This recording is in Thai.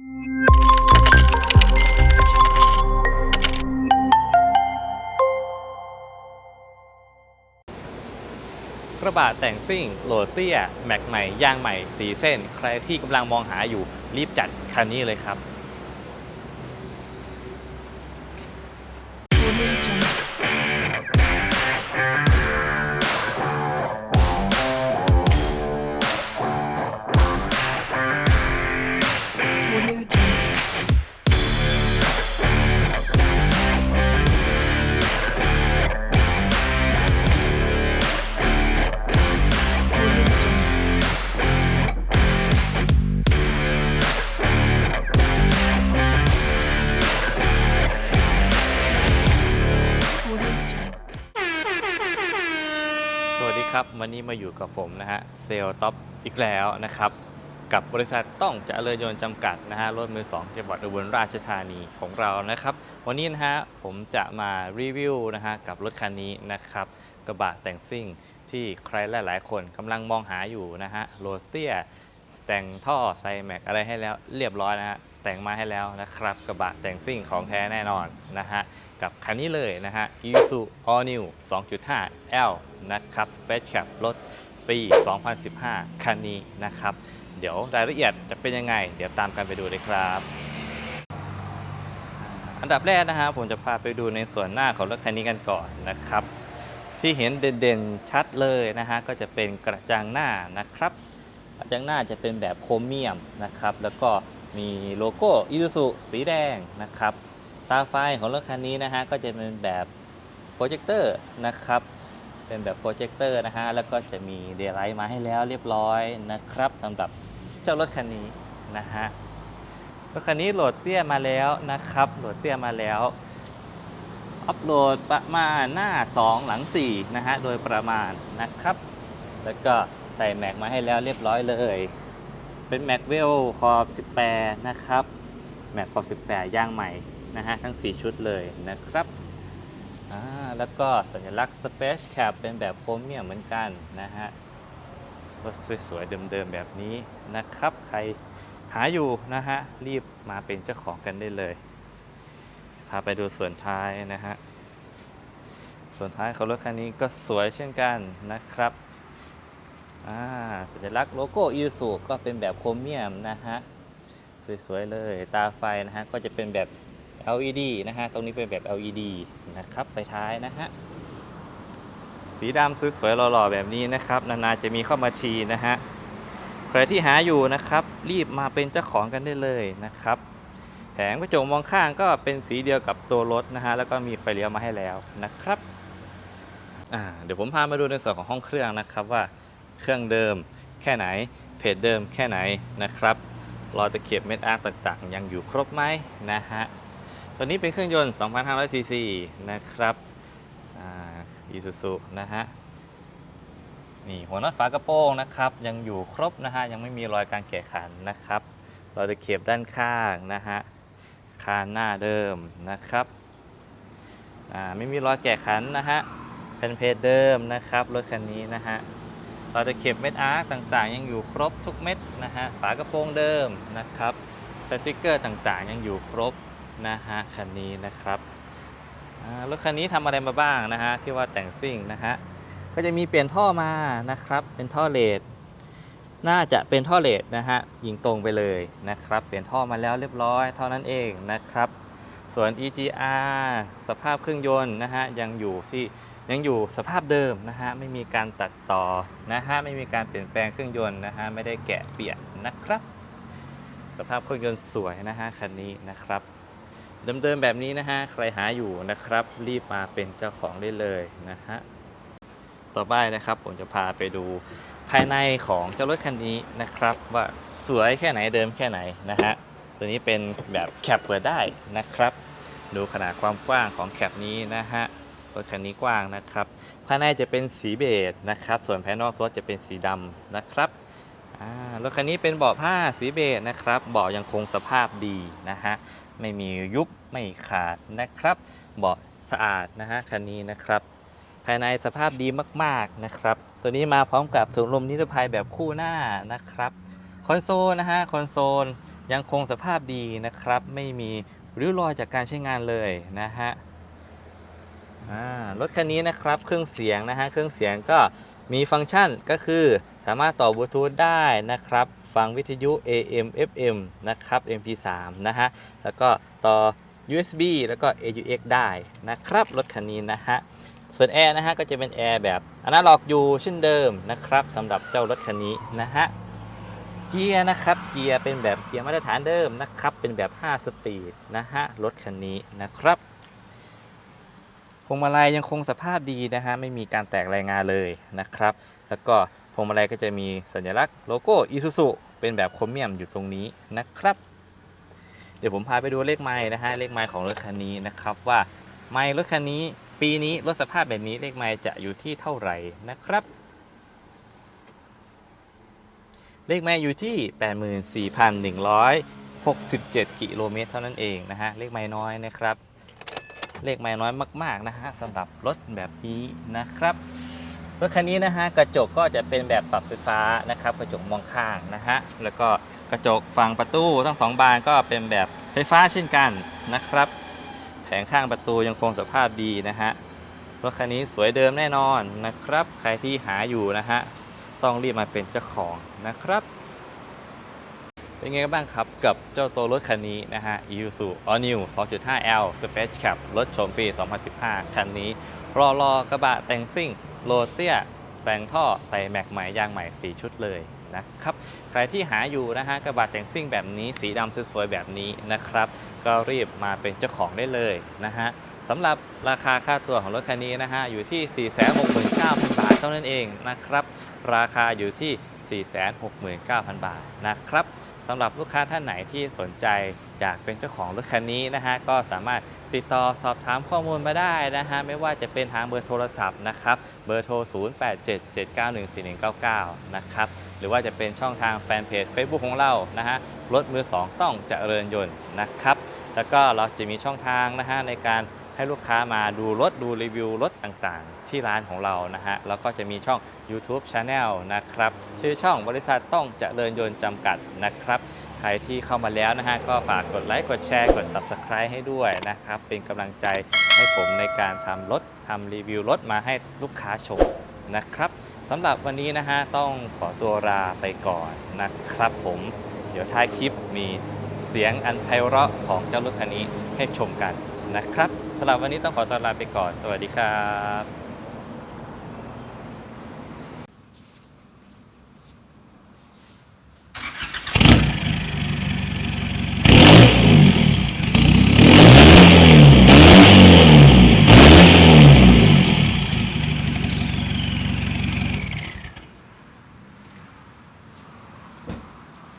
กระบะแต่งซิ่งโหลดเตี้ย แม็กใหม่ ยางใหม่สีเส้น ใครที่กำลังมองหาอยู่รีบจัดคันนี้เลยครับ ครับวันนี้มาอยู่กับผมนะฮะเซลท็อปอีกแล้วนะครับ กับบริษัทต้องจเจริญยนต์จำกัดนะฮะรถมือสองจังหวัดอุบลราชธานีของเรานะครับ วันนี้นะฮะผมจะมารีวิวนะฮะกับรถคันนี้นะครับ กระบะแต่งซิ่งที่ใครหลาย ๆ คนกำลังมองหาอยู่นะฮะโรเตียแต่งท่อไซแม็กอะไรให้แล้วเรียบร้อยนะฮะแต่งมาให้แล้วนะครับ กระบะแต่งซิ่งของแท้แน่นอนนะฮะกับคันนี้เลยนะฮะ Isuzu All New 2.5 L นะครับ Space Cab รถปี 2015 คันนี้นะครับ เดี๋ยวรายละเอียดจะเป็นยังไง เดี๋ยวตามกันไปดูเลยครับ อันดับแรกนะฮะผมจะพาไปดูในส่วนหน้าของรถคันนี้กันก่อนนะครับ ที่เห็นเด่นๆชัดเลยนะฮะก็จะเป็นกระจังหน้านะครับ กระจังหน้าจะเป็นแบบโครเมียมนะครับ แล้วก็มีโลโก้อิ u ู u สีแดงนะครับ ตาไฟของรถคันนี้นะฮะก็จะเป็นแบบโปรเจคเตอร์นะครับ เป็นแบบโปรเจคเตอร์นะฮะ แล้วก็จะมีเดย์ไลท์มาให้แล้วเรียบร้อยนะครับสำหรับเจ้ารถคันนี้นะฮะ รถคันนี้โหลดเตี้ยมาแล้วนะครับ โหลดเตี้ยมาแล้ว อัปโหลดประมาณหน้า 2 หลัง 4 นะฮะ โดยประมาณนะครับ แล้วก็ใส่แม็กมาให้แล้วเรียบร้อยเลย เป็นแม็กเวลขอบ 18 นะครับ แม็กขอบ 18 ย่างใหม่นะฮะ ทั้ง 4 ชุดเลยนะครับ อ่าแล้วก็สัญลักษณ์ Space Cap เป็นแบบโครเมียมเหมือนกันนะฮะรถสวยๆ เดิมๆ แบบนี้นะครับ ใครหาอยู่นะฮะ รีบมาเป็นเจ้าของกันได้เลย พาไปดูส่วนท้ายนะฮะ ส่วนท้ายของรถคันนี้ก็สวยเช่นกันนะครับอ่าสัญลักษณ์โลโก้อิซูก็เป็นแบบโครเมียมนะฮะ สวยๆ เลย ตาไฟนะฮะ ก็จะเป็นแบบ LED นะฮะ ตรงนี้เป็นแบบ LED นะครับ ไฟท้ายนะฮะ สีดำสวยๆหล่อๆแบบนี้นะครับ นานๆจะมีเข้ามาทีนะฮะ ใครที่หาอยู่นะครับ รีบมาเป็นเจ้าของกันได้เลยนะครับ แผงกระจกมองข้างก็เป็นสีเดียวกับตัวรถนะฮะ แล้วก็มีไฟเลี้ยวมาให้แล้วนะครับเดี๋ยวผมพามาดูในส่วนของห้องเครื่องนะครับว่าเครื่องเดิมแค่ไหนเพจเดิมแค่ไหนนะครับรอยตะเข็บเม็ดอาร์ตต่างๆ ยังอยู่ครบไหมนะฮะ ตัวนี้เป็นเครื่องยนต์ 2,500 ซีซี นะครับอ่าอีซูซูนะฮะ นี่หัวน็อตฝากระโปรงนะครับ ยังอยู่ครบนะฮะ ยังไม่มีรอยการแกะขันนะครับ เรอยตะเข็บด้านข้างนะฮะ คานหน้าเดิมนะครับ อ่า ไม่มีรอยแกะขันนะฮะเป็นเพจเดิมนะครับ รถคันนี้นะฮะ เรอยตะเข็บเม็ดอาร์คต่างๆ ยังอยู่ครบทุกเม็ดนะฮะ ฝากระโปรงเดิมนะครับ สติกเกอร์ต่างๆ ยังอยู่ครบ นะฮะคันนี้นะครับรถคันนี้ทำอะไรมาบ้างนะฮะที่ว่าแต่งซิ่งนะฮะก็จะมีเปลี่ยนท่อมานะครับ เป็นท่อเลดน่าจะเป็นท่อเลดนะฮะยิงตรงไปเลยนะครับ เปลี่ยนท่อมาแล้วเรียบร้อยเท่านั้นเองนะครับ ส่วน EGR สภาพเครื่องยนต์นะฮะยังอยู่ที่ยังอยู่สภาพเดิมนะฮะไม่มีการตัดต่อนะฮะไม่มีการเปลี่ยนแปลงเครื่องยนต์นะฮะไม่ได้แกะเปลี่ยนนะครับ สภาพเครื่องยนต์สวยนะฮะคันนี้นะครับ เดิมๆแบบนี้นะฮะใครหาอยู่นะครับ รีบมาเป็นเจ้าของได้เลยนะฮะต่อไปนะครับผมจะพาไปดูภายในของเจ้ารถคันนี้นะครับ ว่าสวยแค่ไหนเดิมแค่ไหนนะฮะตัวนี้เป็นแบบแคปเปิดได้นะครับ ดูขนาดความกว้างของแคปนี้นะฮะรถคันนี้กว้างนะครับภายในจะเป็นสีเบจนะครับ ส่วนภายนอกรถจะเป็นสีดำนะครับรถคันนี้เป็นเบาะผ้าสีเบจนะครับเบาะยังคงสภาพดีนะฮะ ไม่มียุบไม่ขาดนะครับ เบาะสะอาดนะฮะคันนี้นะครับ ภายในสภาพดีมากๆนะครับ ตัวนี้มาพร้อมกับถุงลมนิรภัยแบบคู่หน้านะครับคอนโซลนะฮะคอนโซลยังคงสภาพดีนะครับ ไม่มีริ้วรอยจากการใช้งานเลยนะฮะรถคันนี้นะครับเครื่องเสียงนะฮะเครื่องเสียงก็มีฟังก์ชันก็คือ สามารถต่อบลูทูธได้นะครับ ฟังวิทยุ AM FM นะครับ MP3 นะฮะ แล้วก็ต่อ USB แล้วก็ AUX ได้นะครับ รถคันนี้นะฮะ ส่วนแอร์นะฮะ ก็จะเป็นแอร์แบบอนาล็อกอยู่เช่นเดิมนะครับสำหรับเจ้ารถคันนี้นะฮะ เกียร์นะครับ เกียร์เป็นแบบเกียร์มาตรฐานเดิมนะครับ เป็นแบบ 5 สปีดนะฮะ รถคันนี้นะครับพวงมาลัยยังคงสภาพดีนะฮะ ไม่มีการแตกรายงานเลยนะครับ แล้วก็ วงมาลัยก็จะมีสัญลักษณ์โลโก้อีซูซุเป็นแบบโครเมียมอยู่ตรงนี้นะครับ เดี๋ยวผมพาไปดูเลขไม้นะฮะเลขไม้ของรถคันนี้นะครับว่าไม้รถคันนี้ ปีนี้รถสภาพแบบนี้เลขไม้จะอยู่ที่เท่าไหร่นะครับ เลขไม้อยู่ที่ 84,167 กิโลเมตรเท่านั้นเองนะฮะเลขไม้น้อยนะครับ เลขไม้น้อยมากๆนะฮะสำหรับรถแบบนี้นะครับ รถคันนี้นะฮะกระจกก็จะเป็นแบบปรับไฟฟ้านะครับ กระจกมองข้างนะฮะแล้วก็กระจกฝั่งประตูทั้งสองบานก็เป็นแบบไฟฟ้าเช่นกันนะครับ แผงข้างประตูยังคงสภาพดีนะฮะรถคันนี้สวยเดิมแน่นอนนะครับ ใครที่หาอยู่นะฮะต้องรีบมาเป็นเจ้าของนะครับ เป็นไงกันบ้างครับกับเจ้าตัวรถคันนี้นะฮะ Isuzu All New 2.5L Space Cab รถชมปี 2015 คันนี้ รอรอกระบะแต่งซิ่งโรเตียแต่งท่อใส่แม็กใหม่ยางใหม่4ชุดเลยนะครับใครที่หาอยู่นะฮะกระบะแต่งซิ่งแบบนี้สีดำสวยๆแบบนี้นะครับ ก็รีบมาเป็นเจ้าของได้เลยนะฮะสำหรับราคาค่าตัวของรถคันนี้นะฮะอยู่ที่ 469,000 บาทเท่านั้นเองนะครับ ราคาอยู่ที่ 469,000 บาทนะครับสำหรับลูกค้าท่านไหนที่สนใจ อยากเป็นเจ้าของรถคันนี้นะฮะก็สามารถติดต่อสอบถามข้อมูลมาได้นะฮะไม่ว่าจะเป็นทางเบอร์โทรศัพท์นะครับเบอร์โทร 0877914199 นะครับหรือว่าจะเป็นช่องทางแฟนเพจ Facebook ของเรานะฮะรถมือ 2 ต้องเจริญยนต์นะครับ แล้วก็เราจะมีช่องทางนะฮะในการให้ลูกค้ามาดูรถดูรีวิวรถต่างๆ ที่ร้านของเรานะฮะแล้วก็จะมีช่อง YouTube Channel นะครับชื่อช่องบริษัทต้องเจริญยนต์จำกัดนะครับ ใครที่เข้ามาแล้วนะฮะก็ฝากกดไลค์กดแชร์กด Subscribe ให้ด้วยนะครับ เป็นกำลังใจให้ผมในการทำรถทำรีวิวรถมาให้ลูกค้าชมนะครับสำหรับวันนี้นะฮะต้องขอตัวลาไปก่อนนะครับผม เดี๋ยวท้ายคลิปมีเสียงอันไพเราะของเจ้ารถคันนี้ให้ชมกันนะครับสำหรับวันนี้ต้องขอตัวลาไปก่อน สวัสดีครับ